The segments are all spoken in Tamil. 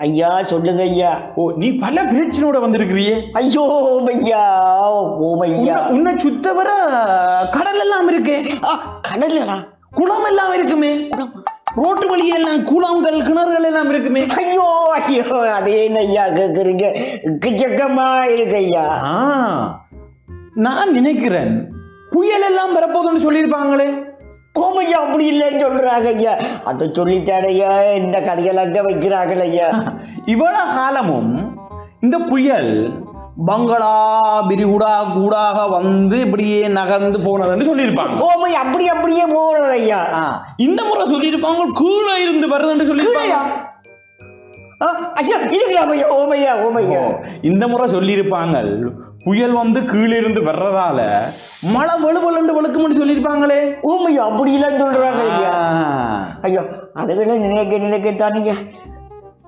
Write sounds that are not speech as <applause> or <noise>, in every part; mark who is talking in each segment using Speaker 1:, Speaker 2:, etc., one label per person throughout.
Speaker 1: ஐயா சொல்லுங்க ஐயா.
Speaker 2: ஓ நீ பல பிரச்சனையோட வந்திருக்கிறியே.
Speaker 1: ஐயோ ஐயா ஓமையா
Speaker 2: உன்னை- உன்னை சுத்த வர கடல் எல்லாம் இருக்கு.
Speaker 1: ஆ கடலடா.
Speaker 2: குளம் எல்லாம் இருக்குமே ரோட்டு வழியெல்லாம் குளங்கள் கிணறுகள் எல்லாம் இருக்குமே.
Speaker 1: ஐயோ ஐயோ அதே என்ன ஐயா கேக்குறீங்க? கிச்சக்கமா இருக்கு ஐயா.
Speaker 2: நான் நினைக்கிறேன் புயல் எல்லாம் வரப்போகுதுன்னு சொல்லியிருப்பாங்களே.
Speaker 1: ஓமையா அப்படி இல்லைன்னு சொல்றாங்க ஐயா. அதை சொல்லித்தாடையா இந்த கதைகள் அங்க வைக்கிறார்கள் ஐயா.
Speaker 2: இவ்வளவு காலமும் இந்த புயல் பங்களா விரிகுடா கூடாக வந்து இப்படியே நகர்ந்து போனதுன்னு சொல்லியிருப்பாங்க.
Speaker 1: ஓமை அப்படி அப்படியே போறது ஐயா.
Speaker 2: இந்த முறை சொல்லியிருப்பாங்க கீழே இருந்து வருதுன்னு சொல்லியிருப்பாங்க.
Speaker 1: ஐயா இருக்கலாம் ஐயா ஓமையா ஓமையா.
Speaker 2: இந்த முறை சொல்லியிருப்பாங்க புயல் வந்து கீழே இருந்து வர்றதால மழை வலுவலண்டு வழுக்கும்னு சொல்லியிருப்பாங்களே.
Speaker 1: ஓமையா அப்படி இல்லைன்னு சொல்றாங்க ஐயா. ஐயோ அதுகளை நினைக்க நினைக்கத்தானுங்க.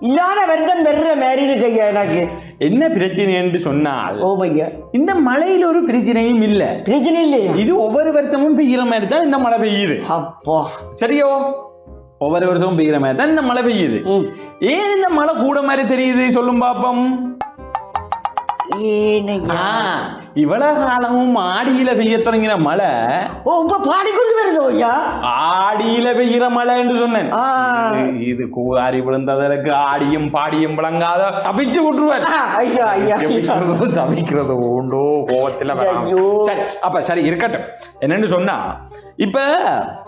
Speaker 1: இல்லாத வருத்தம் தர்ற மாதிரி இருக்கு ஐயா எனக்கு.
Speaker 2: என்ன பிரச்சனை என்று சொன்னால்
Speaker 1: ஓமையா.
Speaker 2: இந்த மழையில ஒரு பிரச்சனையும் இல்ல.
Speaker 1: பிரச்சனை இல்லையா?
Speaker 2: இது ஒவ்வொரு வருஷமும் பெய்யுற மாதிரி தான் இந்த மழை பெய்யுது.
Speaker 1: அப்பா.
Speaker 2: சரியோ? ஒவ்வொரு வருஷமும் பெய்யுற மாதிரி தான் இந்த மழை பெய்யுது. ஏன் இந்த மழை கூட மாதிரி தெரியுது? சொல்லும் பாப்போம்.
Speaker 1: ஏனையா?
Speaker 2: இவ்வளவு காலமும் ஆடியில பெய்ய தொடங்கின மழை.
Speaker 1: ஓ இப்ப பாடிக்கொண்டு வருதோ ஐயா?
Speaker 2: ஆடியில பெய்கிற மழை என்று சொன்னேன். இது- கூதாரி விழுந்ததற்கு ஆடியும் பாடியும் விளங்காத தப்பிச்சு விட்டுருவார்
Speaker 1: ஐயா ஐயா
Speaker 2: சபிக்கிறதோ உண்டோ கோவத்துல. சரி அப்ப சரி இருக்கட்டும். என்னன்னு சொன்னா இப்ப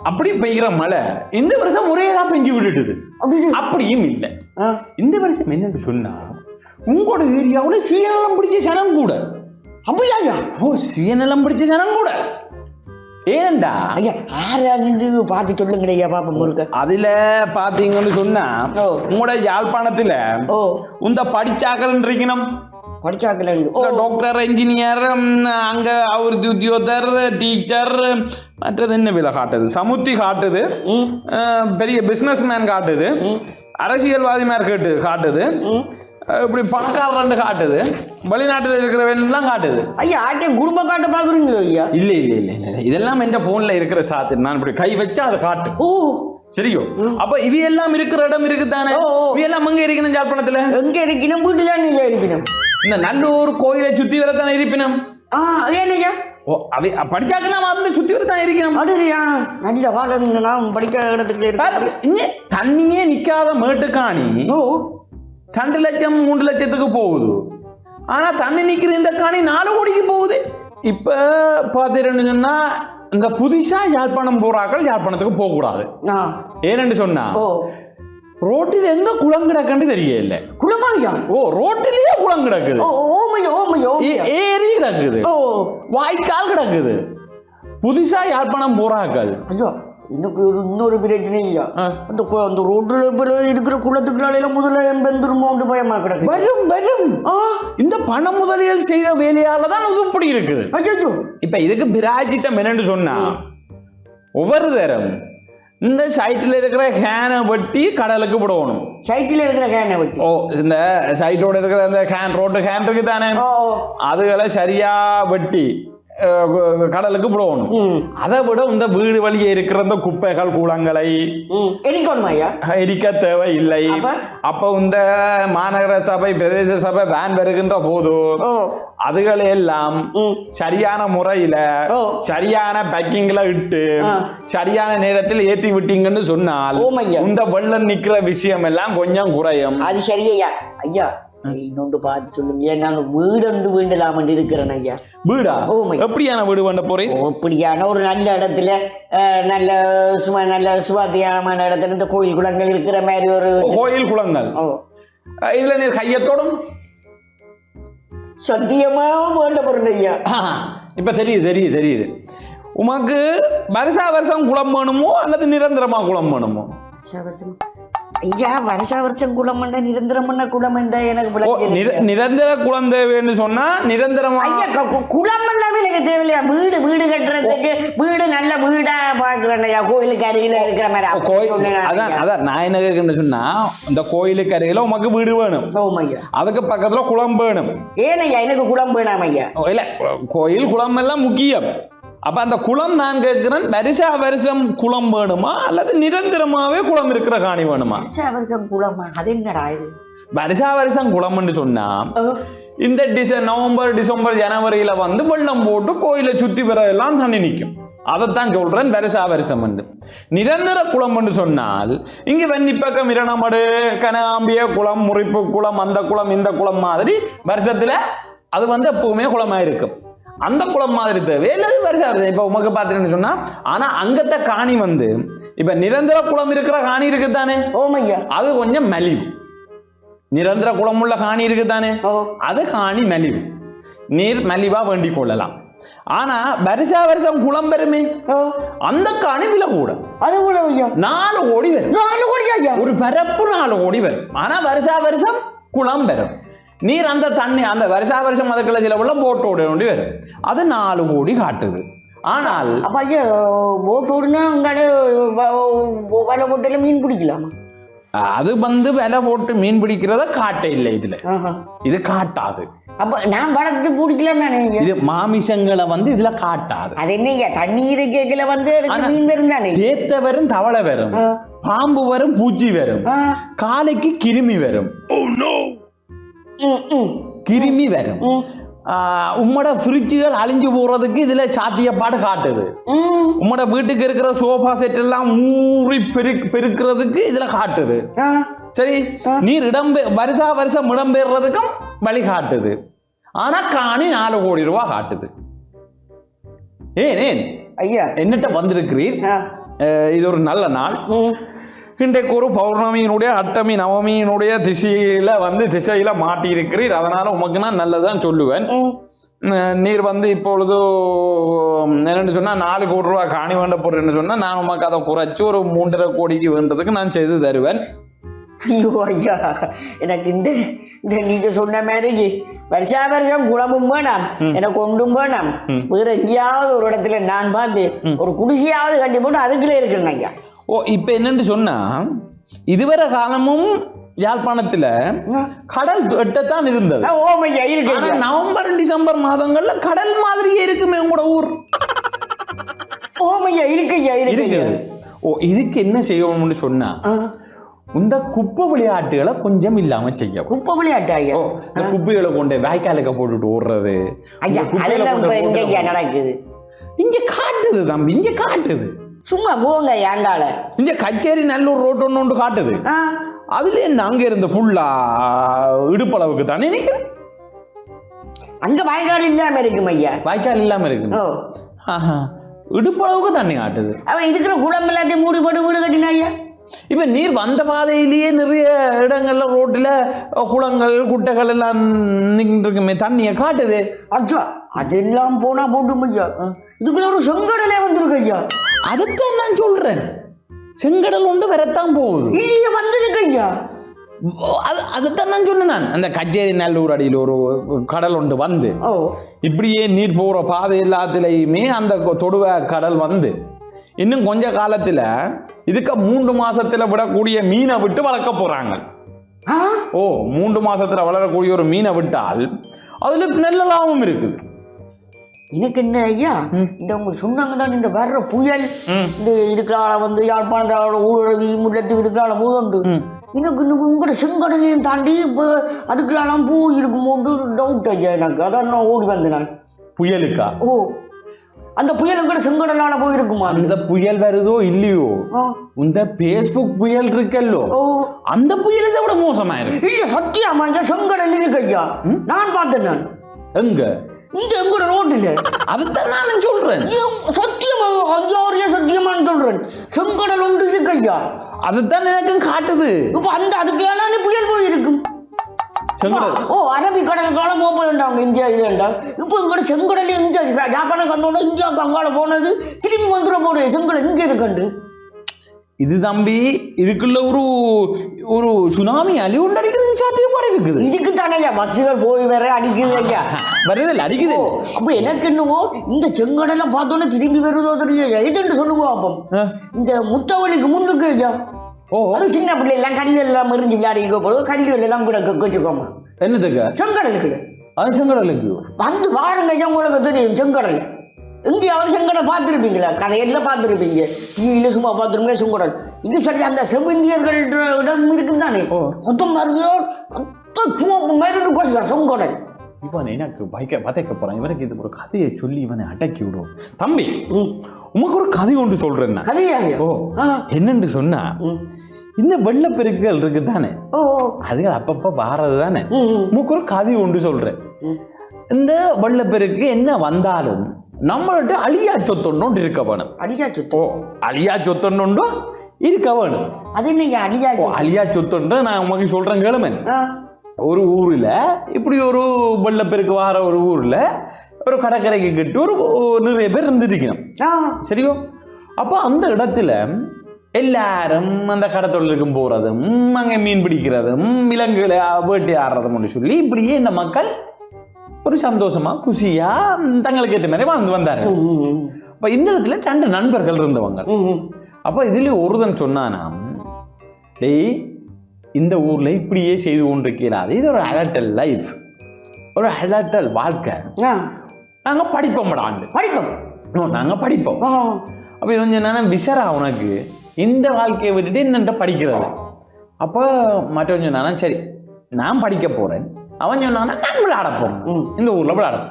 Speaker 2: அப்படி பெய்கிற மழை இந்த வருஷம் தான் பெஞ்சு விட்டுட்டுது.
Speaker 1: அப்படி
Speaker 2: அப்படியும் இல்லை. இந்த வருஷம் என்னன்னு சொன்னா உங்களோட ஏரியாவுல சுயநலம் பிடிச்ச சனம் கூட.
Speaker 1: அப்படியா ஐயா
Speaker 2: ஓ சுயநலம் பிடிச்ச சனம் கூட. ஏனண்டா?
Speaker 1: ஐயா ஆறாண்டு பார்த்து சொல்லுங்கடா ஐயா பாப்பா முருக.
Speaker 2: அதுல பாத்தீங்கன்னு சொன்னா
Speaker 1: ஓ.
Speaker 2: உங்களோட யாழ்ப்பாணத்துல
Speaker 1: ஓ.
Speaker 2: இந்த படிச்சாக்கள்ன்றீங்கனம்
Speaker 1: படிச்சாக்கல
Speaker 2: டாக்டர் இன்ஜினியர் அங்க அவர் உத்தியோகர் டீச்சர் மற்றது என்ன விலை காட்டுது? சமுத்தி காட்டுது. பெரிய பிசினஸ் மேன் காட்டுது. அரசியல்வாதி மாதிரி கேட்டு காட்டுது. இப்படி பணக்காரன் காட்டுது. வெளிநாட்டில் இருக்கிறவன்லாம் காட்டுது.
Speaker 1: ஐயா ஆட்டையும் குடும்ப காட்ட பாக்குறீங்களோ ஐயா?
Speaker 2: இல்ல இல்ல இல்ல இல்ல இதெல்லாம் என் போன்ல இருக்கிற சாத்து. நான் இப்படி கை வச்சா அதை காட்டு.
Speaker 1: ஓ.
Speaker 2: சரியோ? அப்ப இவி எல்லாம் இருக்கிற இடம் இருக்குதானே?
Speaker 1: ஓ, ஓ.
Speaker 2: இவி எல்லாம் அங்க இருக்கணும் ஜாழ்ப்பாணத்துல?
Speaker 1: எங்க இருக்கணும்? வீட்டுல இல்ல இருக்கணும்?
Speaker 2: இந்த நல்ல ஒரு கோயிலை சுத்தி வரத்தானே இருப்பினம்
Speaker 1: ஆ ஏனையா
Speaker 2: ஓ அவை படிச்சாக்கலாம் வந்து சுத்தி வரத்தான் இருக்கணும்?
Speaker 1: அடுறியா நல்ல காலம் நான் படிக்க இடத்துக்கு
Speaker 2: தண்ணியே நிக்காத மேட்டுக்காணி.
Speaker 1: ஓ.
Speaker 2: ரெண்டு லட்சம் மூன்று லட்சத்துக்கு போகுது. ஆனா தண்ணி நிக்கிற இந்த காணி நாலு கோடிக்கு போகுது. இப்ப பாத்தீங்கன்னு சொன்னா இந்த புதுசா யாழ்ப்பாணம் போறாக்கள் யாழ்ப்பாணத்துக்கு போக கூடாது
Speaker 1: நான்
Speaker 2: ஏன்னு சொன்னா
Speaker 1: ஓ.
Speaker 2: ரோட்டில் எங்க குளம் கிடக்குன்னு தெரியல.
Speaker 1: குடும்பம்
Speaker 2: ஓ ரோட்டிலேயே குளம் கிடக்குது.
Speaker 1: ஓமையோ ஓமையோ
Speaker 2: ஏரி கிடக்குது.
Speaker 1: ஓ.
Speaker 2: வாய்க்கால் கிடக்குது. புதுசா யாழ்ப்பாணம் போறாக்கள்
Speaker 1: ஐயோ. இன்னும் ஒரு இன்னொரு பிரச்சனை ஐயா
Speaker 2: ஆ.
Speaker 1: அந்த அந்த ரோட்ல இருக்கிற குளத்துக்கு நாளையில முதல்ல எம்பெந்துருமோ பயமா கிடக்கு.
Speaker 2: வரும் வரும். இந்த பண முதலியல் செய்த வேலையால தான் இது இப்படி இருக்குது.
Speaker 1: ஐயோ
Speaker 2: இப்ப இதுக்கு பிராஜித்தம் என்னன்னு சொன்னா ஒவ்வொரு தரம் இந்த சைட்டில் இருக்கிற ஹேனை வெட்டி கடலுக்கு விடணும்.
Speaker 1: சைட்டில் இருக்கிற கேனை வச்சு
Speaker 2: ஓ இந்த சைட்டோட இருக்கிற அந்த ஹேன் ரோட்டு ஹேன் இருக்கு தானே. அதுகளை சரியா வெட்டி கடலுக்கு விடணும்
Speaker 1: ம்.
Speaker 2: அதை விட இந்த வீடு வழியே இருக்கிற இந்த குப்பைகள் குளங்களை எரிக்க தேவையில்லை.
Speaker 1: அப்ப?
Speaker 2: அப்ப இந்த மாநகர சபை பிரதேச சபை வேன் வருகின்ற போது அதுகளை எல்லாம் சரியான முறையில. சரியான பேக்கிங்ல இட்டு. சரியான நேரத்தில் ஏத்தி விட்டீங்கன்னு சொன்னால். இந்த வெள்ளம் நிக்கிற விஷயம் எல்லாம் கொஞ்சம் குறையும்.
Speaker 1: அது சரி ஐயா. ஐயா இன்னொன்று பார்த்து சொல்லுங்க. நான் வீடு ஒன்று வேண்டலாம் இருக்கிறேன் ஐயா.
Speaker 2: வீடா?
Speaker 1: ஓமை.
Speaker 2: எப்படியான வீடு பண்ண போறேன்
Speaker 1: அப்படியான ஒரு நல்ல இடத்துல நல்ல சும்மா நல்ல சுவாத்தியமான இடத்துல இந்த கோயில் குளங்கள் இருக்கிற மாதிரி ஒரு
Speaker 2: கோயில் குளங்கள்.
Speaker 1: ஓ.
Speaker 2: இதுல நீர் கையத்தோடும்?
Speaker 1: சத்தியமா வேண்ட பொருள் ஐயா
Speaker 2: இப்ப தெரியுது தெரியுது தெரியுது. உமக்கு வருஷா வருஷம் குளம் வேணுமோ அல்லது நிரந்தரமா குளம் வேணுமோ?
Speaker 1: வருஷா வருஷம். ஐயா வருஷா வருஷம் குளம் பண்ண நிரந்தரம் பண்ண குளம் என்ற எனக்கு
Speaker 2: நிரந்தர குளம் தேவைன்னு சொன்னா நிரந்தரமா?
Speaker 1: ஐயா குளம் எல்லாமே எனக்கு தேவையில்லையா? வீடு வீடு கட்டுறதுக்கு வீடு நல்ல வீடா பாக்குறேன் ஐயா. கோயிலுக்கு அருகில இருக்கிற மாதிரி
Speaker 2: கோயில் அதான். அதான் நான் என்ன கேட்கணும்னு சொன்னா இந்த கோயிலுக்கு அருகில உமக்கு வீடு வேணும்.
Speaker 1: ஐயா.
Speaker 2: அதுக்கு பக்கத்துல குளம் வேணும்.
Speaker 1: ஏன் ஐயா எனக்கு குளம் வேணாம் ஐயா.
Speaker 2: இல்ல கோயில் குளம் எல்லாம் முக்கியம். அப்ப அந்த குளம் நான் கேட்கிறேன் வருஷா வருஷம் குளம் வேணுமா? அல்லது நிரந்தரமாவே குளம் இருக்கிற காணி வேணுமா?
Speaker 1: வருஷா வருஷம் குளமா? அது என்னடா இது?
Speaker 2: வருஷா வருஷம் குளம்னு சொன்னா இந்த டிச நவம்பர் டிசம்பர் ஜனவரியில வந்து வெள்ளம் போட்டு கோயிலை சுத்தி எல்லாம் தண்ணி நிற்கும். அதைத்தான் சொல்றேன் வருஷா வருஷம் வந்து நிரந்தர குளம் என்று சொன்னால் இங்க வெண்ணிப்பக்கம் இரணமடு கனகாம்பிய குளம் முறிப்பு குளம் அந்த குளம் இந்த குளம் மாதிரி வருஷத்துல அது வந்து எப்பவுமே குளமா இருக்கும் அந்த குளம் மாதிரி தேவை இல்லது வருஷம் வருஷம் இப்ப உமக்கு பார்த்தீங்கன்னு சொன்னா ஆனா அங்கத்த காணி வந்து இப்ப நிரந்தர குளம் இருக்கிற காணி இருக்குதானே?
Speaker 1: ஓம் ஐயா
Speaker 2: அது கொஞ்சம் மலிவு. நிரந்தர குளமுள்ள காணி இருக்குதானே? அது காணி மலிவு. நீர் மலிவா வேண்டிக் கொள்ளலாம். ஆனா வருஷா வருஷம் குளம் பெருமே அந்த காணி விலை கூட.
Speaker 1: அது கூட
Speaker 2: நாலு கோடி வரும்.
Speaker 1: நாலு கோடி ஐயா?
Speaker 2: ஒரு பரப்பு நாலு கோடி வரும். ஆனா வருஷா வருஷம் குளம் பெறும். நீர் அந்த தண்ணி அந்த வருஷா வருஷம் அதுக்குள்ள சில உள்ள போட்டு விட வேண்டி வரும். அது நாலு கோடி காட்டுது. ஆனால்
Speaker 1: அப்ப ஐயா போட் ஓடுனா அங்காட வலை போட்டில மீன் பிடிக்கலாமா?
Speaker 2: அது வந்து விலை போட்டு மீன் பிடிக்கிறத காட்ட இல்லை இதுல. இது காட்டாது.
Speaker 1: அப்ப நான் வளர்த்து ஐயா?
Speaker 2: இது மாமிசங்களை வந்து இதுல காட்டாது.
Speaker 1: அது என்ன ஐயா தண்ணீர் கேட்கல வந்து மீன் வரும் தானே?
Speaker 2: தேத்த வரும் தவளை வரும். பாம்பு வரும் பூச்சி வரும். காலைக்கு கிருமி வரும்.
Speaker 1: ம்,
Speaker 2: கிருமி வரும். உம்மோட ஃப்ரிட்ஜுகள் அழிஞ்சு போறதுக்கு இதுல சாத்தியப்பாடு காட்டுது. உம்மோட வீட்டுக்கு இருக்கிற சோஃபா செட் எல்லாம் ஊறி பெரு பெருக்கிறதுக்கு இதுல காட்டுது. சரி நீர் இடம்பெ வருஷா வருஷம் இடம்பெயர்றதுக்கும் வழி காட்டுது. ஆனா காணி நாலு கோடி ரூபாய் காட்டுது. ஏன் ஏன்?
Speaker 1: ஐயா.
Speaker 2: என்னட்ட வந்திருக்கிறீர்? இது ஒரு நல்ல நாள். இன்றைக்கு ஒரு பௌர்ணமியினுடைய அட்டமி நவமியினுடைய திசையில வந்து திசையில மாட்டி இருக்கிறீர் அதனால உமக்கு நான் நல்லதான் சொல்லுவேன். நீர் வந்து இப்பொழுது என்னன்னு சொன்னா நாலு கோடி ரூபாய் காணி வேண்ட போறேன்னு சொன்னா நான் உமக்கு அதை குறைச்சு ஒரு மூன்றரை கோடிக்கு வேண்டதுக்கு நான் செய்து தருவேன்.
Speaker 1: ஐயோ ஐயா. எனக்கு இந்த இந்த நீங்க சொன்ன மாதிரி வருஷா வருஷம் குளமும் வேணாம். எனக்கு ஒன்றும் வேணாம். வேற எங்கேயாவது ஒரு இடத்துல நான் பார்த்து ஒரு குடிசையாவது கட்டி போட்டு அதுக்குள்ளே இருக்கேங்க ஐயா.
Speaker 2: ஓ இப்போ என்னன்னு சொன்னா இதுவரை காலமும் யாழ்ப்பாணத்துல கடல் எட்டத்தான் இருந்தது. நவம்பர் டிசம்பர் மாதங்கள்ல கடல் மாதிரியே இருக்குமே உங்களோட ஊர்.
Speaker 1: ஓம் ஐயா இருக்கு
Speaker 2: ஓ இதுக்கு என்ன செய்யணும்னு சொன்னா இந்த குப்பை விளையாட்டுகளை கொஞ்சம் இல்லாம செய்யவும்
Speaker 1: குப்பை விளையாட்டு ஐயா?
Speaker 2: இந்த குப்பைகளை கொண்டு வாய்க்காலுக்கு போட்டுட்டு ஓடுறது.
Speaker 1: நடக்குது.
Speaker 2: இங்க காட்டுது தம்பி இங்க காட்டுது.
Speaker 1: சும்மா போங்க ஏங்கால
Speaker 2: இங்க கச்சேரி நல்லூர் ரோட்டு ஒன்று ஒன்று காட்டுது. அதுல என்ன அங்க இருந்த புல்லா இடுப்பளவுக்கு தானே நினைக்கிறேன்
Speaker 1: அங்க வயக்காடு இல்லாம இருக்கும் ஐயா.
Speaker 2: வாய்க்கால் இல்லாம இருக்கு. இடுப்பளவுக்கு தண்ணி காட்டுது.
Speaker 1: அவன் இருக்கிற குளம் எல்லாத்தையும் மூடி போட்டு வீடு கட்டினா ஐயா?
Speaker 2: இப்ப நீர் வந்த பாதையிலேயே நிறைய இடங்கள்ல ரோட்டுல குளங்கள் குட்டைகள் எல்லாம் நின்று இருக்குமே தண்ணியை காட்டுது.
Speaker 1: அச்சா அதெல்லாம் போனா போட்டும் ஐயா. இதுக்குள்ள ஒரு செங்கடலே வந்திருக்கு ஐயா.
Speaker 2: அதைத்தான் நான் சொல்றேன். செங்கடல் ஒன்று வரத்தான் போகுது.
Speaker 1: இல்லையே வந்திருக்கு ஐயா.
Speaker 2: அது அதைத்தான் நான் சொன்னேன் நான். அந்த கச்சேரி நல்லூர் அடியில் ஒரு கடல் ஒன்று வந்து. இப்படியே நீர் போகிற பாதை எல்லாத்துலேயுமே அந்த தொடுவ கடல் வந்து. இன்னும் கொஞ்ச காலத்தில் இதுக்கு மூன்று மாசத்துல விடக்கூடிய மீனை விட்டு வளர்க்க போறாங்க. ஓ மூன்று மாசத்துல வளரக்கூடிய ஒரு மீனை விட்டால் அதுல நல்ல லாபம் இருக்குது
Speaker 1: எனக்கு என்ன ஐயா? இந்த உங்களுக்கு சொன்னாங்க தான் இந்த வர்ற புயல் இந்த இதுக்கால வந்து யாழ்ப்பாணத்தால ஊழவி முல்லத்து இதுக்கால போதுண்டு. எனக்கு இன்னும் உங்களோட செங்கடலையும் தாண்டி இப்போ அதுக்கெல்லாம் பூ இருக்குமோன்னு டவுட் ஐயா எனக்கு. அதான் நான் ஓடி வந்தேன் நான்.
Speaker 2: புயலுக்கா?
Speaker 1: ஓ. அந்த புயல் கூட செங்கடலால போயிருக்குமா?
Speaker 2: அந்த புயல் வருதோ இல்லையோ. இந்த பேஸ்புக் புயல் இருக்கல்லோ? அந்த புயல் இதை விட மோசமாயிருக்கு.
Speaker 1: இல்ல சத்தியமா ஐயா செங்கடல் இருக்கு ஐயா. நான் பார்த்தேன் நான்.
Speaker 2: எங்க?
Speaker 1: இங்க எங்கூட ரோட்டில்.
Speaker 2: அதுதான் நான் சொல்றேன்.
Speaker 1: சத்தியமா ஐயா ஒரே சத்தியமான்னு சொல்றேன். செங்கடல் ஒன்று இருக்கு ஐயா.
Speaker 2: அதுதான் எனக்கும் காட்டுது.
Speaker 1: இப்ப அந்த அதுக்கு புயல் போயிருக்கும்.
Speaker 2: செங்கடல்
Speaker 1: ஓ அரபிக்கடலுக்கால போக போயிருந்தாங்க இந்தியா இது வேண்டாம் இப்போ இங்கட செங்கடல் இந்தியா ஜாப்பான கண்டோட இந்தியாவுக்கு அங்கால போனது திரும்பி வந்துட போடு செங்கடல் இங்க இருக்கண்டு.
Speaker 2: இது தம்பி இதுக்குள்ள ஒரு ஒரு சுனாமி அழி ஒன்று அடிக்கிறது சாத்தியப்பாடு இருக்குது
Speaker 1: இதுக்கு தானே ஐயா பஸ்ஸுகள் போய் வேற <laughs> அடிக்குது ஐயா
Speaker 2: வருதில்ல அடிக்குது
Speaker 1: அப்ப எனக்கு என்னவோ இந்த செங்கடலை பார்த்தோன்னே திரும்பி வருதோ தெரியல எதுன்னு சொல்லுவோம் அப்போ. இந்த முத்தவழிக்கு முன்னுக்கு ஐயா.
Speaker 2: ஓ.
Speaker 1: அது சின்ன பிள்ளை எல்லாம் கல்லு எல்லாம் எறிஞ்சு விளையாடிக்க போது கல்லு எல்லாம் கூட வச்சுக்கோமா
Speaker 2: என்னதுக்கு
Speaker 1: செங்கடலுக்கு
Speaker 2: அது செங்கடலுக்கு
Speaker 1: வந்து பாருங்க உங்களுக்கு தெரியும் செங்கடல். இந்தியாவில் செங்கடல் பார்த்துருப்பீங்களா? கதையெல்லாம் பார்த்துருப்பீங்க. டிவியில் சும்மா பார்த்துருங்க செங்கடல். இது சரி அந்த செவிந்தியர்கள் இடம் இருக்குன்னு தானே?
Speaker 2: ஓ.
Speaker 1: மொத்தம் மருந்தோ சும்மா மேலிட்டு குறைச்சார் செங்கடல்.
Speaker 2: இவன் எனக்கு பைக்க பதைக்க போறான் இவனுக்கு இது ஒரு கதையை சொல்லி இவனை அடக்கி விடும் தம்பி. உமக்கு ஒரு கதை ஒன்று சொல்றேன் நான்.
Speaker 1: கதையா
Speaker 2: ஓ
Speaker 1: ஆ.
Speaker 2: என்னன்னு சொன்னா. இந்த வெள்ளப்பெருக்குகள் இருக்கு தானே
Speaker 1: ஓ.
Speaker 2: அதுகள் அப்பப்ப வாரது தானே. உமக்கு ஒரு கதை ஒன்று சொல்றேன். இந்த வெள்ளப்பெருக்கு என்ன வந்தாலும் நம்மள்ட்ட அழியா சொத்தொன்னு இருக்க வேணும்
Speaker 1: அடியா சுத்தம்
Speaker 2: ஓ அழியா சொத்தொன்னு இருக்க வேணும்
Speaker 1: அது என்ன
Speaker 2: ஓ அழியா சொத்துன்னு நான் உமக்கு சொல்றேன் கேளுமன். ஒரு ஊர்ல இப்படி ஒரு வெள்ளப்பெருக்கு வார ஒரு ஊர்ல ஒரு கடற்கரைக்கு கட்டி ஒரு நிறைய பேர் இருந்துருக்கணும்
Speaker 1: ஆ.
Speaker 2: சரியோ அப்போ அந்த இடத்துல எல்லாரும் அந்த கடத்தொழிலுக்கும் போறதும் அங்கே மீன் பிடிக்கிறதும் விலங்குகளை வேட்டையாடுறதும் சொல்லி இப்படியே இந்த மக்கள் ஒரு சந்தோஷமா குஷியா தங்களுக்கு ஏற்ற மாதிரி வாழ்ந்து
Speaker 1: ம்.
Speaker 2: அப்ப இந்த இடத்துல ரெண்டு நண்பர்கள் இருந்தவங்க. அப்ப இதுல ஒருதன் சொன்னானாம் டேய் இந்த ஊர்ல இப்படியே செய்து கொண்டிருக்கிறாரு. இது ஒரு அலட்டல் லைஃப் ஒரு அலட்டல் வாழ்க்கை.
Speaker 1: ஆ.
Speaker 2: நாங்க படிப்போம்டாண்டு
Speaker 1: படிப்போம்.
Speaker 2: நோ, நாங்க படிப்போம். அப்போ இவன் என்னன்னா விசரா உனக்கு. இந்த வாழ்க்கையை விட்டுட்டு என்னன்ட்ட படிக்கிறது. அப்போ மற்றவன் சொன்னானா சரி நான் படிக்க போறேன். அவன் சொன்னானா நான் விளையாட போறேன்.
Speaker 1: ம்.
Speaker 2: இந்த ஊர்ல விளையாட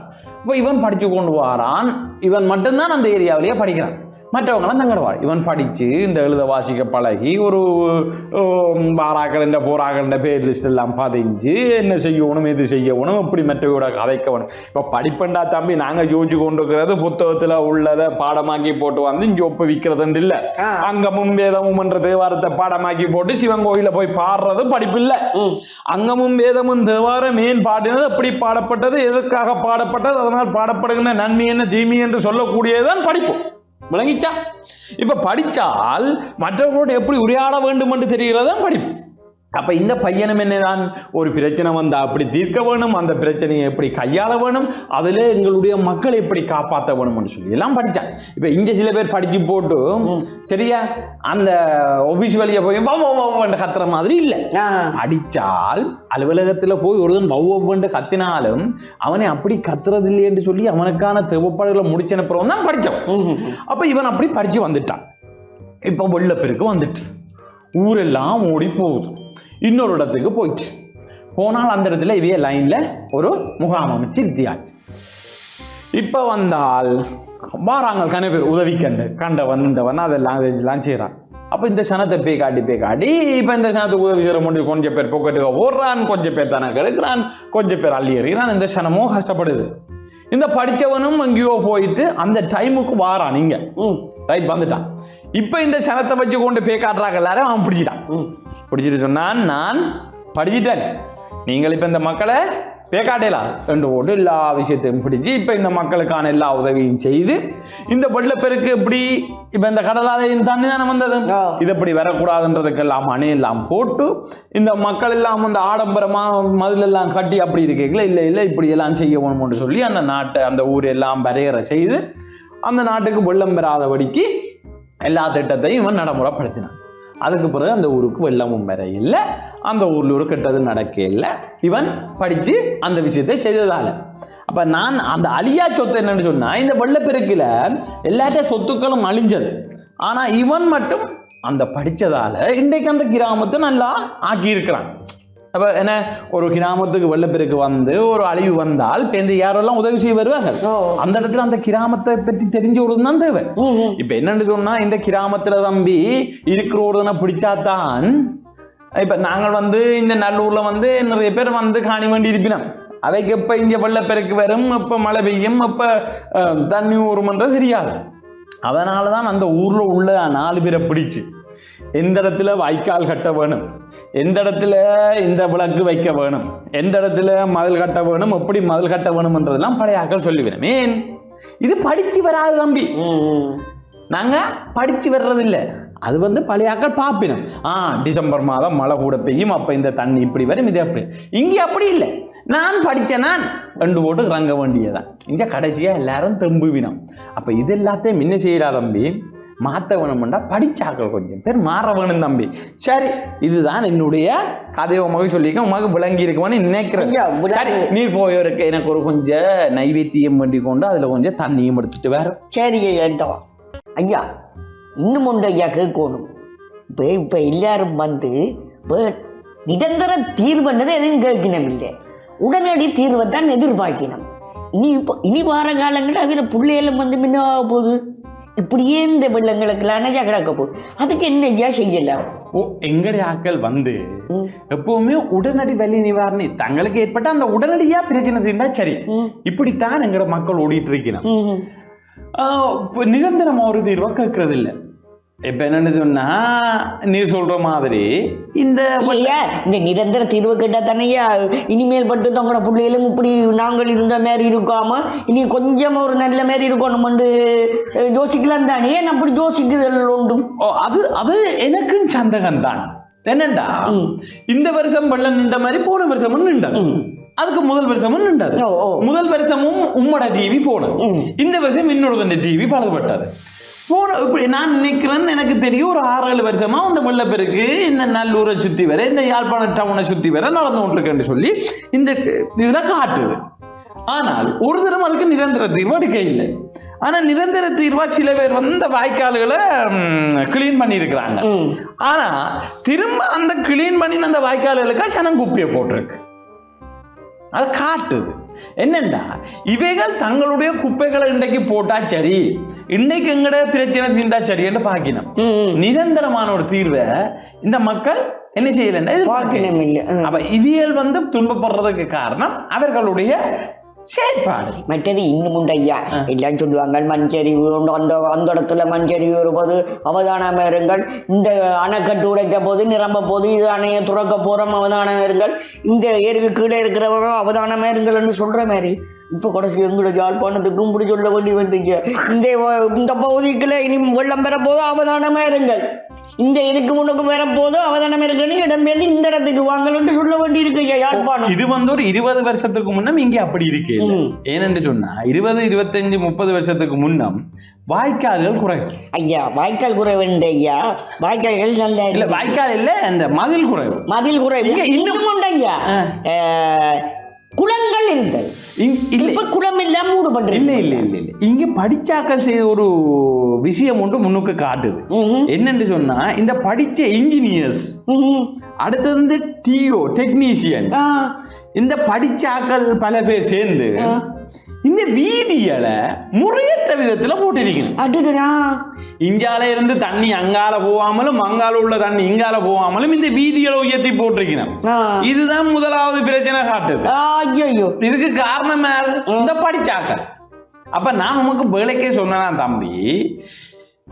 Speaker 2: இப்போ இவன் படிச்சு கொண்டு வாரான். இவன் மட்டும்தான் அந்த ஏரியாவிலேயே படிக்கிறான். மற்றவங்களாம் தங்கடுவாள் இவன் படித்து இந்த எழுத வாசிக்க பழகி ஒரு வாராக்கள் இந்த போராக்கள் இந்த பேர் லிஸ்ட் எல்லாம் பதிஞ்சு என்ன செய்யணும் எது செய்யணும் இப்படி மற்றவோட கதைக்கணும் இப்போ படிப்பண்டா தம்பி நாங்கள் யோசிச்சு கொண்டு இருக்கிறது புத்தகத்தில் உள்ளதை பாடமாக்கி போட்டு வந்து இங்கே ஒப்பு விற்கிறதுன்னு இல்லை. அங்கமும் வேதமும் என்ற தேவாரத்தை பாடமாக்கி போட்டு சிவன் கோயில போய் பாடுறது படிப்பு இல்லை.
Speaker 1: ம்.
Speaker 2: அங்கமும் வேதமும் தேவாரம் ஏன் பாடினது எப்படி பாடப்பட்டது எதற்காக பாடப்பட்டது அதனால் பாடப்படுகின்ற நன்மை என்ன தீமை என்று சொல்லக்கூடியதுதான் படிப்பு. விளங்கிச்சா? இப்ப படிச்சால் மற்றவர்களோடு எப்படி உரையாட வேண்டும் என்று தெரிகிறதான் படிப்பு. அப்ப இந்த பையனும் என்னதான்? ஒரு பிரச்சனை வந்தா அப்படி தீர்க்க வேணும் அந்த பிரச்சனையை எப்படி கையாள வேணும் அதுல எங்களுடைய மக்களை எப்படி காப்பாற்ற வேணும்னு சொல்லி எல்லாம் படிச்சான். இப்ப இங்க சில பேர் படிச்சு போட்டு சரியா? அந்த ஆபீஸ் வழியா போய் வா, வா, வா, வான்னு கத்துற மாதிரி இல்லை.
Speaker 1: ஆ.
Speaker 2: அடிச்சால் அலுவலகத்துல போய் ஒருவன் வௌவண்டு கத்தினாலும் அவனை அப்படி கத்துறது இல்லையென்று சொல்லி அவனுக்கான தேவைப்பாடுகளை முடிச்சனுப்புறவன் தான் படித்தவன்
Speaker 1: ம், ம்.
Speaker 2: அப்ப இவன் அப்படி படிச்சு வந்துட்டான். இப்போ வெள்ளப்பெருக்கு வந்துட்டு. ஊரெல்லாம் ஓடி போகுது. இன்னொரு இடத்துக்கு போயிடுச்சு. போனால் அந்த இடத்துல இவைய லைன்ல ஒரு முகாம் அமைச்சு இருத்தியாச்சு இப்ப வந்தால் வாராங்க கன பேர் உதவி கண்டு கண்டவன் இந்தவன் அதெல்லாம் இதெல்லாம் செய்கிறான் அப்போ இந்த சனத்தை போய் காட்டி போய் காட்டி இப்போ இந்த சனத்துக்கு உதவி செய்கிற முடியும் கொஞ்சம் பேர் பொக்கெட்டுக்கு ஓடுறான் கொஞ்சம் பேர் தானே கெடுக்கிறான் கொஞ்சம் பேர் அள்ளி எறிகிறான் இந்த சனமும் கஷ்டப்படுது. இந்த படிச்சவனும் எங்கேயோ போயிட்டு அந்த டைமுக்கு வாரான் இங்க.
Speaker 1: ம்.
Speaker 2: ரைட் வந்துட்டான். இப்போ இந்த சனத்தை வச்சு கொண்டு போய் காட்டுறாங்க எல்லாரும் அவன் பிடிச்சிட்டான்.
Speaker 1: ம்.
Speaker 2: பிடிச்சிட்டு சொன்னான் நான் படிச்சிட்டேன். நீங்கள் இப்போ இந்த மக்களை பேக்காட்டலாம் ரெண்டு ஓட்டு எல்லா விஷயத்தையும் பிடிச்சி இப்போ இந்த மக்களுக்கான எல்லா உதவியும் செய்து இந்த வெள்ளப்பெருக்கு எப்படி இப்போ இந்த கடலாலையும் தண்ணி தானே வந்தது. இது எப்படி வரக்கூடாதுன்றதுக்கெல்லாம் அணையெல்லாம் போட்டு இந்த மக்கள் எல்லாம் வந்து ஆடம்பரமா மதிலெல்லாம் கட்டி அப்படி இருக்கீங்களா? இல்லை இல்லை இப்படி எல்லாம் செய்ய வேணும்னு சொல்லி அந்த நாட்டை அந்த ஊர் எல்லாம் வரையற செய்து அந்த நாட்டுக்கு வெள்ளம் பெறாதபடிக்கு எல்லா திட்டத்தையும் இவன் நடைமுறைப்படுத்தினான். அதுக்கு பிறகு அந்த ஊருக்கு வெள்ளமும் வர இல்லை. அந்த ஊரில் ஒரு கெட்டது நடக்க இல்லை. இவன் படித்து அந்த விஷயத்தை செய்ததால. அப்போ நான் அந்த அழியா சொத்து என்னன்னு சொன்னால் இந்த வெள்ளப்பெருக்கில் எல்லாத்தையும் சொத்துக்களும் அழிஞ்சது. ஆனால் இவன் மட்டும் அந்த படித்ததால் இன்றைக்கு அந்த கிராமத்தை நல்லா ஆக்கியிருக்கிறான். அப்ப என்ன? ஒரு கிராமத்துக்கு வெள்ளப்பெருக்கு வந்து ஒரு அழிவு வந்தால் இப்ப இந்த யாரெல்லாம் உதவி செய்ய வருவார்கள். அந்த இடத்துல அந்த கிராமத்தை பற்றி தெரிஞ்ச ஒரு தான் தேவை. இப்ப என்னன்னு சொன்னா இந்த கிராமத்துல தம்பி இருக்கிற ஒருத்தனை பிடிச்சாதான் இப்ப நாங்கள் வந்து இந்த நல்லூர்ல வந்து நிறைய பேர் வந்து காணி வேண்டி இருப்பினோம். அவைக்கு எப்ப இங்க வெள்ளப்பெருக்கு வரும் எப்ப மழை பெய்யும் எப்ப தண்ணி ஊறுமன்றது தெரியாது. அதனாலதான் அந்த ஊர்ல உள்ள நாலு பேரை பிடிச்சு எந்த இடத்துல வாய்க்கால் கட்ட வேணும். எந்த இடத்துல இந்த விளக்கு வைக்க வேணும்? எந்த இடத்துல மதில் கட்ட வேணும்? எப்படி மதில் கட்ட வேணும்ன்றதெல்லாம் பழைய ஆக்கள் சொல்லிவிடும். ஏன் இது படிச்சு வராது தம்பி.
Speaker 1: நாங்கள் படித்து
Speaker 2: நாங்க படிச்சு வர்றதில்ல. அது வந்து பழைய ஆக்கள் பாப்பினோம் ஆ டிசம்பர் மாதம் மழை கூட பெய்யும் அப்ப இந்த தண்ணி இப்படி வரும் இது அப்படி. இங்கே அப்படி இல்லை. நான் படித்தேன் நான் ரெண்டு போட்டு இறங்க வேண்டியதான் இங்கே கடைசியாக எல்லாரும் தெம்புவினோம் அப்போ இது எல்லாத்தையும் என்ன செய்யறா தம்பி. மாத்த வேணும்டா படிச்சாக்கள் கொஞ்சம் பேர். மாற வேணும் தம்பி. சரி இதுதான் என்னுடைய கதையை உமக்கு சொல்லியிருக்கேன் உமக்கு விளங்கி இருக்குமான்னு நினைக்கிறேன். சரி நீர் போயவருக்கு எனக்கு ஒரு கொஞ்சம் நைவேத்தியம் பண்ணி கொண்டு அதுல கொஞ்சம் தண்ணியும் எடுத்துட்டு வேற
Speaker 1: சரி ஐயா இன்னும் ஒன்று ஐயா கேட்கணும். இப்போ இப்போ எல்லாரும் வந்து இப்போ நிரந்தர தீர்வுன்றது எதுவும் கேட்கணும் இல்லை உடனடி தீர்வை தான் எதிர்பார்க்கணும். இனி இப்போ இனி வார காலங்களில் அவர பிள்ளைகளும் வந்து முன்ன ஆக போகுது. இப்படியே இந்த வெள்ளங்களுக்கெல்லாம் அணைஞ்சா கிடக்க போகுது அதுக்கு என்ன ஐயா செய்யலாம்?
Speaker 2: ஓ எங்களுடைய ஆட்கள் வந்து. எப்பவுமே உடனடி வலி நிவாரணி தங்களுக்கு ஏற்பட்ட அந்த உடனடியா பிரச்சனை தீர்ந்தா சரி. இப்படித்தான் எங்களோட மக்கள் ஓடிட்டு இருக்கணும். நிரந்தரமா ஒரு தீர்வை கேட்கறது இல்ல இப்ப என்னன்னு சொன்னா நீ சொல்ற மாதிரி இந்த
Speaker 1: இந்த நிரந்தர தீர்வு கேட்டால் தானேயா? இனிமேல் பட்டு தங்களோட பிள்ளைகளும் இப்படி நாங்கள் இருந்த மாதிரி இருக்காம இனி கொஞ்சம் ஒரு நல்ல மாதிரி இருக்கணும்னு அஹ், யோசிக்கலாம் தானே? அப்படி யோசிக்குதல்
Speaker 2: ஓ, அது அது எனக்கும் சந்தகம் தான் என்னண்டா. இந்த வருஷம் வெள்ளம் நின்ற மாதிரி போன வருஷமும் நின்றது. அதுக்கு முதல் வருஷமும் நின்றது. முதல் வருஷமும் உம்மோட டிவி போனது.
Speaker 1: ம்.
Speaker 2: இந்த வருஷம் இன்னொரு டிவி பழுதுபட்டது போன இப்படி நான் நினைக்கிறேன் எனக்கு தெரியும் ஒரு ஆறு ஏழு வருஷமா அந்த வெள்ளப்பெருக்கு இந்த நல்லூரை சுத்தி வர இந்த யாழ்ப்பாண டவுனை சுத்தி வர நடந்து கொண்டிருக்கேன்னு சொல்லி இந்த இதுல காட்டுது. ஆனால் ஒரு தரம் அதுக்கு நிரந்தர தீர்வு எடுக்க இல்லை. ஆனா நிரந்தர தீர்வா சில பேர் வந்து இந்த வாய்க்கால்களை கிளீன் பண்ணியிருக்கிறாங்க.
Speaker 1: ம்.
Speaker 2: ஆனா திரும்ப அந்த கிளீன் பண்ணின அந்த வாய்க்கால்களுக்கு சனம் குப்பியை போட்டிருக்கு. அது காட்டுது. என்னண்டா? இவைகள் தங்களுடைய குப்பைகளை இன்றைக்கு போட்டா சரி இன்னைக்கு எங்கட பிரச்சனை தீர்ந்தா சரின்னு பார்க்கணும்
Speaker 1: ம், ம்.
Speaker 2: நிரந்தரமான ஒரு தீர்வை இந்த மக்கள் என்ன செய்யலண்டா?
Speaker 1: பார்க்கணும் இல்லை. ம்.
Speaker 2: அப்ப இவியல் வந்து துன்பப்படுறதுக்கு காரணம் அவர்களுடைய செயற்பாடு
Speaker 1: மற்றது இன்னும் உண்டு ஐயா எல்லாம் சொல்லுவாங்க மண் சரிவு உண்டு அந்த அந்த இடத்துல மண் சரிவு இருப்பது அவதானம் இருங்கள் இந்த அணைக்கட்டு உடைக்க போது நிரம்ப போது இது அணையை துறக்க போறோம் அவதானம் இருங்கள் இந்த ஏருக்கு கீழே இருக்கிறவரும் அவதானமா இருங்கள்னு சொல்ற மாதிரி இப்போ கடைசி எங்களோட யாழ்ப்பாணத்துக்கும் இப்படி சொல்ல வேண்டி வந்துங்க இந்த இந்த பகுதிக்குள்ள இனி வெள்ளம் பெற போது அவதானமா இருங்கள் இந்த இதுக்கு முன்னுக்கு வர போது அவதானம் இருக்குன்னு இடம்பெயர்ந்து இந்த இடத்துக்கு வாங்கலன்னு சொல்ல வேண்டி இருக்கு யாழ்ப்பாணம்.
Speaker 2: இது வந்து ஒரு இருபது வருஷத்துக்கு முன்னம் இங்க அப்படி இருக்கு. ஏனென்று சொன்னா இருபது இருபத்தஞ்சு முப்பது வருஷத்துக்கு முன்னம் வாய்க்கால்கள் குறைவு.
Speaker 1: ஐயா வாய்க்கால் குறைவு உண்டு ஐயா. வாய்க்கால்கள் நல்ல
Speaker 2: இல்ல வாய்க்கால் இல்ல அந்த மதில் குறைவு.
Speaker 1: மதில் குறைவு.
Speaker 2: இன்னும்
Speaker 1: உண்டு ஐயா. குளங்கள்
Speaker 2: இல்ல.
Speaker 1: இப்ப குளம் எல்லாம் மூடப்பட்டு
Speaker 2: இல்ல இல்ல இல்ல இல்ல. இங்க படிச்சாக்கள் செய்த ஒரு விஷயம் ஒன்று முன்னுக்கு காட்டுது. என்னன்னு சொன்னா இந்த படிச்ச இன்ஜினியர்ஸ் அடுத்தது வந்து டிஓ டெக்னீஷியன் இந்த படிச்சாக்கள் பல பேர் சேர்ந்து இந்த வீதிகளை முறையற்ற விதத்துல போட்டிருக்கணும்
Speaker 1: அதுடா
Speaker 2: இங்கால இருந்து தண்ணி அங்கால போகாமலும் அங்கால உள்ள தண்ணி இங்கால போகாமலும் இந்த வீதிகளை உயர்த்தி போட்டிருக்கணும். இதுதான் முதலாவது பிரச்சனை காட்டுது.
Speaker 1: ஐயோ
Speaker 2: இதுக்கு காரணம் இந்த படிச்சாக்கள். அப்ப நான் உமக்கு வேலைக்கே சொன்னேனா தம்பி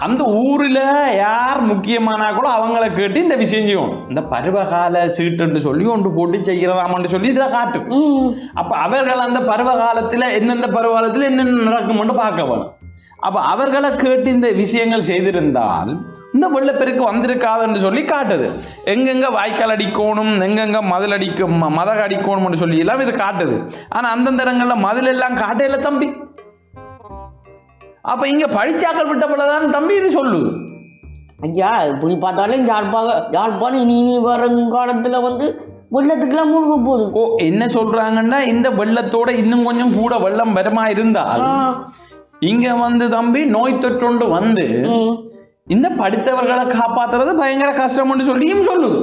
Speaker 2: அந்த ஊர்ல யார் முக்கியமானாக்களோ அவங்கள கேட்டு இந்த விஷயம் செய்யும் இந்த பருவகால சீட்டுன்னு சொல்லி ஒன்று போட்டு செய்கிறதாமன்னு சொல்லி இதுல காட்டுது. அப்ப அவர்கள் அந்த பருவ காலத்துல எந்தெந்த பருவ காலத்துல என்னென்ன நடக்கும்னு பார்க்க வேணும். அப்ப அவர்களை கேட்டு இந்த விஷயங்கள் செய்திருந்தால் இந்த வெள்ளப்பெருக்கு வந்திருக்காதுன்னு சொல்லி காட்டுது. எங்கெங்க வாய்க்கால் அடிக்கணும் எங்கெங்க மதில் அடிக்கும் மதக அடிக்கணும்னு சொல்லி எல்லாம் இது காட்டுது. ஆனா அந்தந்த இடங்கள்ல மதில் எல்லாம் காட்டையில தம்பி. அப்ப இங்க படிச்சாக்கள் விட்டப்படதான் தம்பி இது சொல்லுது
Speaker 1: ஐயா இப்படி பார்த்தாலும் யாழ்ப்பாக யாழ்ப்பாணம் இனி இனி வரும் காலத்துல வந்து வெள்ளத்துக்குலாம் மூழ்க போகுது.
Speaker 2: ஓ என்ன சொல்றாங்கன்னா இந்த வெள்ளத்தோட இன்னும் கொஞ்சம் கூட வெள்ளம் வரமா இருந்தால் இங்க வந்து தம்பி நோய் தொற்றொண்டு வந்து. இந்த படித்தவர்களை காப்பாத்துறது பயங்கர கஷ்டம்னு சொல்லியும் சொல்லுது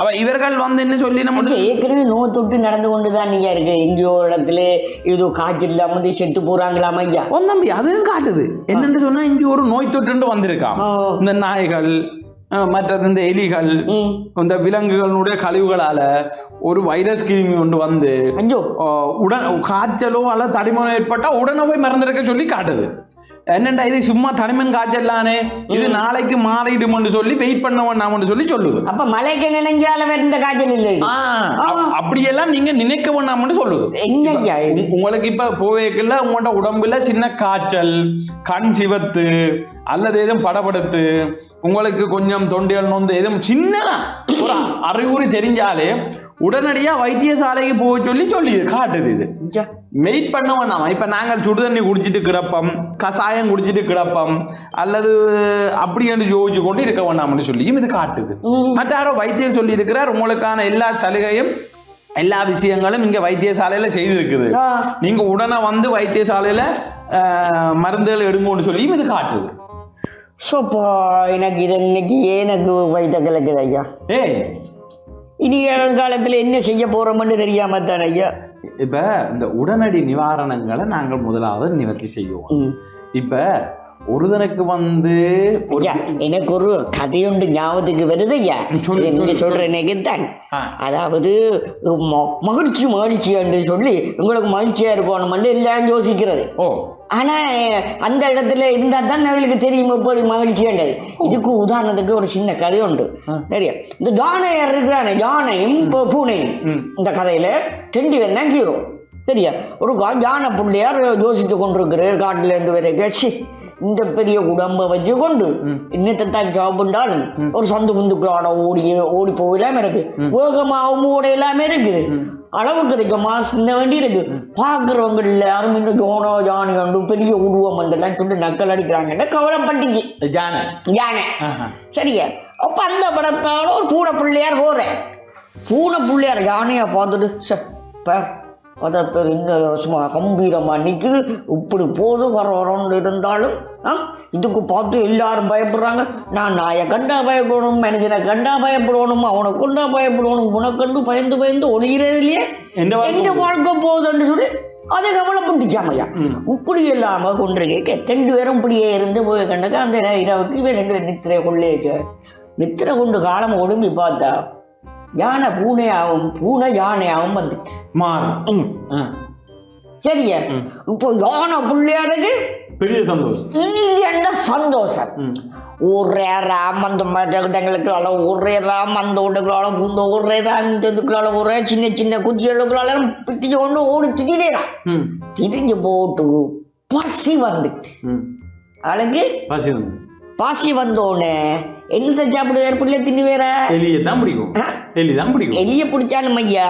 Speaker 2: அவ இவர்கள் வந்து என்ன சொல்லி நம்ம
Speaker 1: ஏற்கனவே நோய் தொட்டு நடந்து கொண்டு தான் நீங்க இருக்கு எங்கேயோ இடத்துல ஏதோ காய்ச்சல் இல்லாம செத்து போறாங்களாம் ஐயா
Speaker 2: ஓ தம்பி அதுவும் காட்டுது என்னன்னு சொன்னா இங்க ஒரு நோய் தொற்றுண்டு வந்திருக்கான். இந்த நாய்கள் மற்றது இந்த எலிகள். இந்த விலங்குகளுடைய கழிவுகளால ஒரு வைரஸ் கிருமி ஒன்று வந்து உடன் காய்ச்சலோ அல்லது தடிமனோ ஏற்பட்டா உடனே போய் மறந்துருக்க சொல்லி காட்டுது. என்னண்டா இது சும்மா தனிமன் காய்ச்சல்லானே இது நாளைக்கு மாறிடும்னு சொல்லி வெயிட் பண்ண வேண்டாம்னு சொல்லி சொல்லுது.
Speaker 1: அப்ப மலைக்கு நினைஞ்சால வேற காய்ச்சல் இல்லை?
Speaker 2: அப்படியெல்லாம் நீங்க நினைக்க வேண்டாம்னு சொல்லுது உங்களுக்கு இப்ப போவேக்குள்ள உங்களோட உடம்புல சின்ன காய்ச்சல் கண் சிவத்து அல்லது எதுவும் படபடுத்து உங்களுக்கு கொஞ்சம் தொண்டைகள் நொந்து எதுவும் சின்னதா ஒரு அறிகுறி தெரிஞ்சாலே உடனடியா வைத்தியசாலைக்கு போக சொல்லி சொல்லி காட்டுது இது.
Speaker 1: ஐயா,
Speaker 2: வெயிட் பண்ண வேணாம் இப்ப நாங்கள் சுடுதண்ணி குடிச்சிட்டு கிடப்போம் கசாயம் குடிச்சிட்டு கிடப்போம் அல்லது அப்படி என்று யோசிச்சு கொண்டு இருக்க வேண்டாம்னு சொல்லியும் இது காட்டுது. மற்றாரோ வைத்தியர் சொல்லி இருக்கிறார் உங்களுக்கான எல்லா சலுகையும் எல்லா விஷயங்களும் இங்க வைத்தியசாலையில செய்திருக்குது.
Speaker 1: ஆ.
Speaker 2: நீங்க உடனே வந்து வைத்தியசாலையில மருந்துகள் எடுங்கன்னு சொல்லியும் இது காட்டுது.
Speaker 1: சோப்பா எனக்கு இது இன்னைக்கு எனக்கு வைத்த கிழக்குது ஐயா?
Speaker 2: ஏய்
Speaker 1: இனி காலத்துல என்ன செய்ய போறோம்னு தெரியாம தான் ஐயா
Speaker 2: இப்ப இந்த உடனடி நிவாரணங்களை நாங்கள் முதலாவது நிவர்த்தி செய்வோம். இப்ப ஒருதனுக்கு வந்து
Speaker 1: எனக்கு ஒரு கதையுண்டு ஞாபகத்துக்கு வருது ஐயா. நீங்க சொல்றேனே தான். அதாவது மகிழ்ச்சி மகிழ்ச்சி என்று சொல்லி உங்களுக்கு மகிழ்ச்சியா இருக்கணும்னு எல்லாரும் யோசிக்கிறது.
Speaker 2: ஓ.
Speaker 1: ஆனா அந்த இடத்துல இருந்தா தான் அவளுக்கு தெரியும் எப்படி மகிழ்ச்சியாண்டது. இதுக்கு உதாரணத்துக்கு ஒரு சின்ன கதை உண்டு. சரியா? இந்த யானையர் இருக்கிறானே யானையும் பூ- பூனையும். இந்த கதையில ரெண்டு பேர் தான் ஹீரோ சரியா? ஒரு யானை பிள்ளையார் யோசித்து கொண்டிருக்கிறார் காட்டுல இருந்து வரைக்கும் இந்த பெரிய உடம்பை வச்சு கொண்டு இன்னத்தை தான் சாப்பிட்டாலும் ஒரு சொந்த குந்துக்களோட ஓடி ஓடி போகலாம இருக்கு வேகமாகவும் ஓட எல்லாமே இருக்குது அளவுக்கு இருக்குமா சின்ன வேண்டி இருக்கு பாக்குறவங்க எல்லாரும் இன்னும் ஜோனோ ஜானி கண்டு பெரிய உருவம் வந்தெல்லாம் சொல்லி நக்கல் அடிக்கிறாங்கன்னு கவலைப்பட்டுச்சு
Speaker 2: ஜான ஆஹா.
Speaker 1: சரியா அப்ப அந்த படத்தோட ஒரு பூனை பிள்ளையார் போறேன் பூனை பிள்ளையார் யானையை பார்த்துட்டு சார் அதை பேர் இன்னும் சும்மா கம்பீரமாக நிற்குது இப்படி போது வர வரோன்னு இருந்தாலும் ஆ இதுக்கு பார்த்து எல்லாரும் பயப்படுறாங்க. நான் நாயை கண்டா பயப்படணும் மனுஷனை கண்டா பயப்படணும் அவனை கொண்டா பயப்படணும் உனக்கண்டு பயந்து பயந்து ஒழிகிறது இல்லையே?
Speaker 2: எந்த வாழ்க்கை
Speaker 1: போகுதுன்னு சொல்லி அதை கவலைப்பட்டுச்சாமையா. இப்படி இல்லாம கொண்டிருக்க ரெண்டு பேரும் இப்படியே இருந்து போய் கண்டக்க அந்த இரவுக்கு இவன் ரெண்டு பேரும் நித்திரை கொள்ளே நித்திரை கொண்டு காலம் ஒடுங்கி பார்த்தா யானை பூனையாகவும் பூனை யானையாகவும் வந்துச்சு
Speaker 2: மாறும்.
Speaker 1: சரியா இப்போ யானை பிள்ளையாருக்கு
Speaker 2: பெரிய சந்தோஷம்.
Speaker 1: இனி என்ன சந்தோஷம்?
Speaker 2: ம்.
Speaker 1: ஒரே ராம் அந்த இடங்களுக்குள்ள ஒரே ராம் அந்த உடக்குள்ள பூந்த ஒரே ராம் இந்த இதுக்குள்ள ஒரே சின்ன சின்ன குச்சிகளுக்குள்ள பிடிச்சு கொண்டு ஓடி திடீரான்
Speaker 2: ம்.
Speaker 1: திரிஞ்சு போட்டு பசி வந்துட்டு.
Speaker 2: ம்.
Speaker 1: அவளுக்கு
Speaker 2: பசி வந்து
Speaker 1: பசி வந்தோடனே என்ன சாப்பிடுவார் புள்ள தின்னு வேற.
Speaker 2: எலியை தான் பிடிக்கும். எலி தான் பிடிக்கும்.
Speaker 1: எலிய பிடிச்சாலும் ஐயா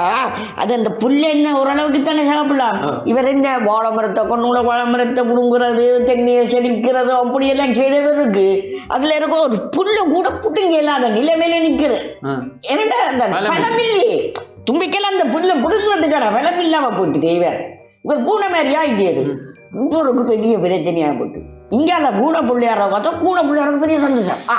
Speaker 1: அது அந்த புல்ல என்ன ஓரளவுக்கு தானே சாப்பிடலாம். இவர் என்ன வாழை மரத்தை கொண்டு வாழை மரத்தை புடுங்குறது தென்னையை செடிக்கிறது அப்படியெல்லாம் செய்யறது இருக்கு. அதுல இருக்க ஒரு புல்ல கூட புட்டுங்க இல்லாத நிலைமையில நிக்கிறது
Speaker 2: ஆ.
Speaker 1: என்னடா அந்த இல்லையே? தும்பிக்கெல்லாம் அந்த புல்ல புடுங்குறதுக்கான பலம் இல்லாம போட்டு இவர் இவர் பூனை மாதிரியா இது இன்னொருக்கு பெரிய பிரச்சனையா போட்டு இங்கால பூனை பிள்ளையார பார்த்தா பூனை பிள்ளையாருக்கு பெரிய சந்தோஷம். ஆ.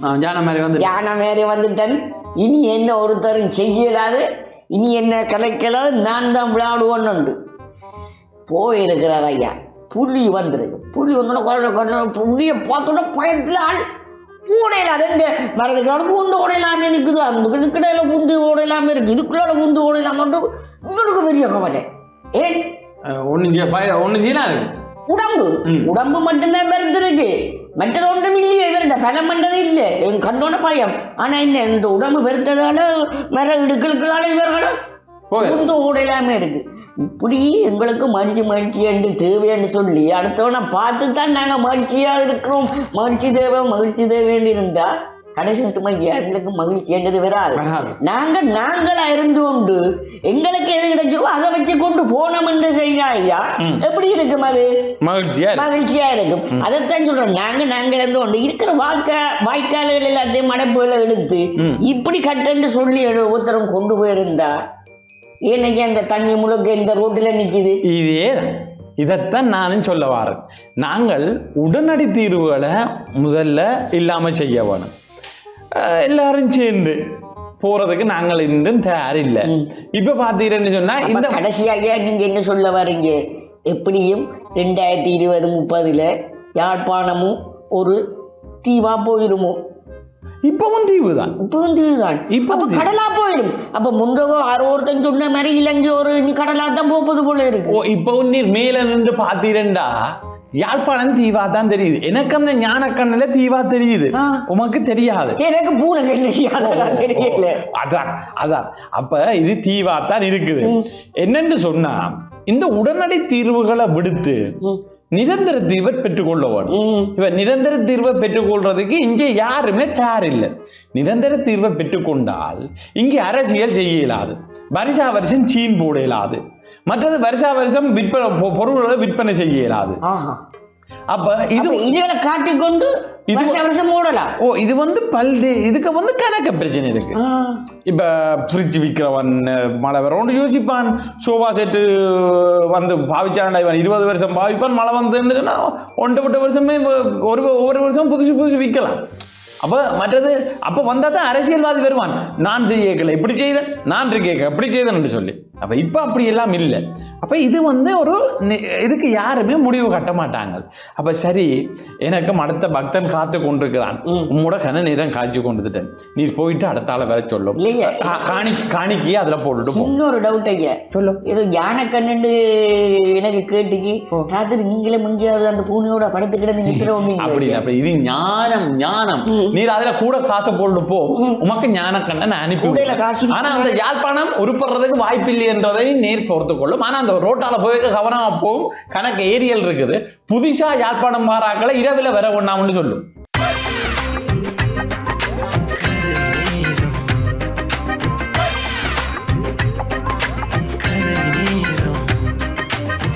Speaker 2: ஜான மாதிரி வந்து
Speaker 1: யானை மாரி வந்துட்டேன். இனி என்ன ஒருத்தரும் செய்யலாது? இனி என்ன கலைக்கலாது? நான் தான் விளையாடுவோன்னு போயிருக்கிறார் ஐயா. புலி வந்திருக்கு. புலி வந்தோட குரல குரல புலியை பார்த்தோட பயத்தில் ஆள். ஊடையில அது எங்க மரத்துக்கான பூந்து ஓடையிலாமே நிற்குது அந்த இதுக்கிடையில பூந்து ஓடையிலாமே இருக்கு. இதுக்குள்ள பூந்து ஓடையிலாம இவருக்கு பெரிய கவலை. ஏன்
Speaker 2: நீலா இருக்கு.
Speaker 1: உடம்பு. உடம்பு மட்டும்தான் பெருந்திருக்கு மற்றது ஒன்றும் இல்லையே இவர்கிட்ட பலம் பண்ணதே இல்லை என் கண்ணோட பயம். ஆனா என்ன இந்த உடம்பு பெருத்ததால மர இடுக்களுக்களால இவர்கள
Speaker 2: போய்.
Speaker 1: உந்து ஓடையிலாமே இருக்கு. இப்படி எங்களுக்கு மகிழ்ச்சி மகிழ்ச்சி என்று தேவைன்னு சொல்லி அடுத்தவனை பார்த்து தான் நாங்கள் மகிழ்ச்சியா இருக்கிறோம். மகிழ்ச்சி தேவை மகிழ்ச்சி தேவைன்னு இருந்தா கடைசி மட்டுமா எங்களுக்கு மகிழ்ச்சி என்றது வராது. நாங்க நாங்களா இருந்து கொண்டு எங்களுக்கு எது கிடைச்சோ அதை வச்சு கொண்டு போனோம் என்று செய்யா ஐயா. எப்படி இருக்கும் அது?
Speaker 2: மகிழ்ச்சியா.
Speaker 1: மகிழ்ச்சியா இருக்கும். அதைத்தான் சொல்றோம். நாங்க நாங்க இருந்து கொண்டு இருக்கிற வாய்க்கா வாய்க்கால்கள் எல்லாத்தையும் மடப்புகளை எடுத்து இப்படி கட்டன்னு சொல்லி ஒருத்தரம் கொண்டு போயிருந்தா ஏனைக்கு அந்த தண்ணி முழுக்க இந்த ரோட்டுல நிக்குது?
Speaker 2: இதே தான். இதைத்தான் நானும் சொல்ல வரேன். நாங்கள் உடனடி தீர்வுகளை முதல்ல இல்லாம செய்ய வேணும். எல்லாரும் சேர்ந்து போறதுக்கு நாங்கள் இன்னும் தயார் இல்லை இப்ப பாத்தீங்கன்னு சொன்னா இந்த
Speaker 1: கடைசியாக நீங்க என்ன சொல்ல வரீங்க எப்படியும் ரெண்டாயிரத்தி இருபது முப்பதுல யாழ்ப்பாணமும் ஒரு தீவா போயிருமோ
Speaker 2: இப்பவும் தீவு தான்
Speaker 1: இப்பவும் தீவுதான்
Speaker 2: இப்பவும்
Speaker 1: அப்ப
Speaker 2: தீவு.
Speaker 1: கடலா போயிடும் அப்ப முண்டகோ யாரோ ஒருத்தன் சொன்ன மாதிரி இலங்கை ஒரு நீ கடலா தான் போப்பது போல இருக்கு
Speaker 2: இப்பவும் நீர் மேல நின்று பாத்தீரண்டா யாழ்ப்பாணம் தீவா தான் தெரியுது. எனக்கு அந்த ஞானக்கண்ணுல தீவா தெரியுது. உமக்கு தெரியாது.
Speaker 1: எனக்கு பூனை தெரியல.
Speaker 2: அதான் அதான். அப்ப இது தீவா தான் இருக்குது என்னன்னு சொன்னா இந்த உடனடி தீர்வுகளை விடுத்து. நிரந்தர தீர்வை பெற்றுக்கொள்ள. இப்ப நிரந்தர தீர்வை பெற்றுக்கொள்றதுக்கு இங்கே யாருமே தயார் இல்லை நிரந்தர தீர்வை பெற்றுக்கொண்டால் இங்கே அரசியல் செய்ய இயலாது வருஷா வருஷம் சீன் போட இயலாது மற்றது வருஷா வருஷம் விற்பனை பொருள்களை விற்பனை செய்ய இயலாது. அப்ப இது
Speaker 1: இதுகளை காட்டிக்கொண்டு வருஷம் ஓடலாம்.
Speaker 2: ஓ இது வந்து பல்டி இதுக்கு வந்து கணக்க பிரச்சனை இருக்கு. இப்ப ஃப்ரிட்ஜ் விற்கிறவன் மழை வரும் யோசிப்பான். சோஃபா செட்டு வந்து பாவிச்சாண்டா இவன். இருபது வருஷம் பாவிப்பான் மழை வந்துன்னா ஒன்று விட்ட வருஷமே ஒரு ஒவ்வொரு வருஷம் புதுசு புதுசு விற்கலாம் அப்போ மற்றது அப்போ வந்தால் தான் அரசியல்வாதி வருவான். நான் செய்யக்கல இப்படி செய்தேன் நான் கேட்க இப்படி செய்தேன் சொல்லி. அப்போ இப்போ அப்படி எல்லாம் இல்லை. அப்ப இது வந்து ஒரு நி- இதுக்கு யாருமே முடிவு கட்ட மாட்டாங்க. அப்ப சரி எனக்கும் அடுத்த பக்தன் காத்து கொண்டிருக்கிறான். உம்மோட கன நேரம் காய்ச்சி கொண்டுட்டேன் நீ போயிட்டு அடுத்த ஆளை வேற சொல்லும் காணி காணிக்கையே அதுல போட்டுட்டு
Speaker 1: இன்னொரு டவுட் ஐயா.
Speaker 2: சொல்லும்
Speaker 1: ஏதோ யானை கண்ணுண்டு எனக்கு கேட்டுக்கு ராத்திரி நீங்களே முங்கியாவது அந்த பூனையோட படுத்து கிடந்து நிக்கிறோம்
Speaker 2: அப்படி அப்படி இது ஞானம் ஞானம். நீர் அதுல கூட காசை போட்டு போ. உமக்கு ஞான கண்ணன் அனுப்பி
Speaker 1: கூடையில
Speaker 2: விடுறேன்.
Speaker 1: காசு
Speaker 2: ஆனா அந்த யாழ்ப்பாணம் உருப்படுறதுக்கு வாய்ப்பில்லை என்றதை நேர் பொறுத்து கொள்ளும் ஆனா அந்த ரோட்டால போய் கவனமா போகும். கணக்கு ஏரியல் இருக்குது. புதுசா யாழ்ப்பாணம் மாறாக்களை இரவில் வர ஒண்ணாம்னு சொல்லும்.